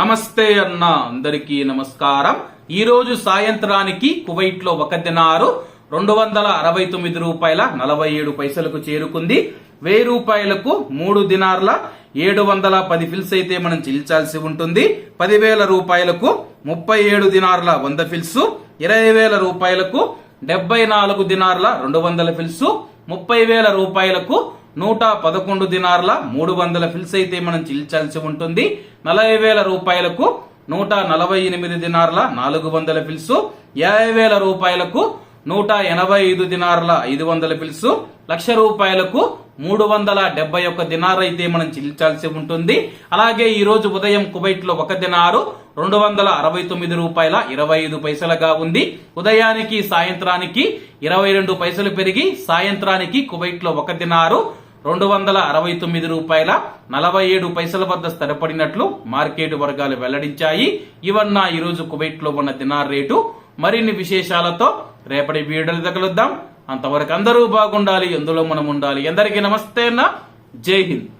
నమస్తే అన్న అందరికీ నమస్కారం. ఈ రోజు సాయంత్రానికి కువైట్లో ఒక దినారు రెండు వందల అరవై తొమ్మిది రూపాయల నలభై ఏడు పైసలకు చేరుకుంది. వెయ్యి రూపాయలకు మూడు దినార్ల ఏడు వందల పది ఫిల్స్ అయితే మనం చెల్లించాల్సి ఉంటుంది. పదివేల రూపాయలకు ముప్పై ఏడు దినార్ల వంద ఫిల్స్ ఇరవై వేల రూపాయలకు డెబ్బై నాలుగు దినార్ల రెండు వందల ఫిల్స్ ముప్పై వేల రూపాయలకు నూట పదకొండు దినార్ల మూడు వందల ఫిల్స్ అయితే మనం చెల్లించాల్సి ఉంటుంది. నలభై వేల రూపాయలకు నూట నలభై ఎనిమిది దినార్ల నాలుగు వందల ఫిల్స్. యాభై వేల రూపాయలకు నూట ఎనభై ఐదు దినార్ల ఐదు వందల ఫిల్స్. లక్ష రూపాయలకు మూడు వందల డెబ్బై ఒక్క దినార్ అయితే మనం చెల్లించాల్సి ఉంటుంది. అలాగే ఈ రోజు ఉదయం కువైట్లో ఒక దినారు రెండు వందల అరవై తొమ్మిది రూపాయల ఇరవై ఐదు పైసలుగా ఉంది. ఉదయానికి సాయంత్రానికి ఇరవై రెండు పైసలు పెరిగి సాయంత్రానికి కువైట్లో ఒక దినారు రెండు వందల అరవై తొమ్మిది రూపాయల నలభై ఏడు పైసల వద్ద స్థిరపడినట్లు మార్కెట్ వర్గాలు వెల్లడించాయి. ఇవన్న ఈరోజు రోజు కువైట్లో ఉన్న దినార్ రేటు. మరిన్ని విశేషాలతో రేపటి వీడియోలు తగలుద్దాం. అంతవరకు అందరూ బాగుండాలి ఎందులో మనం ఉండాలి. ఎందరికీ నమస్తే అన్న. జై హింద్.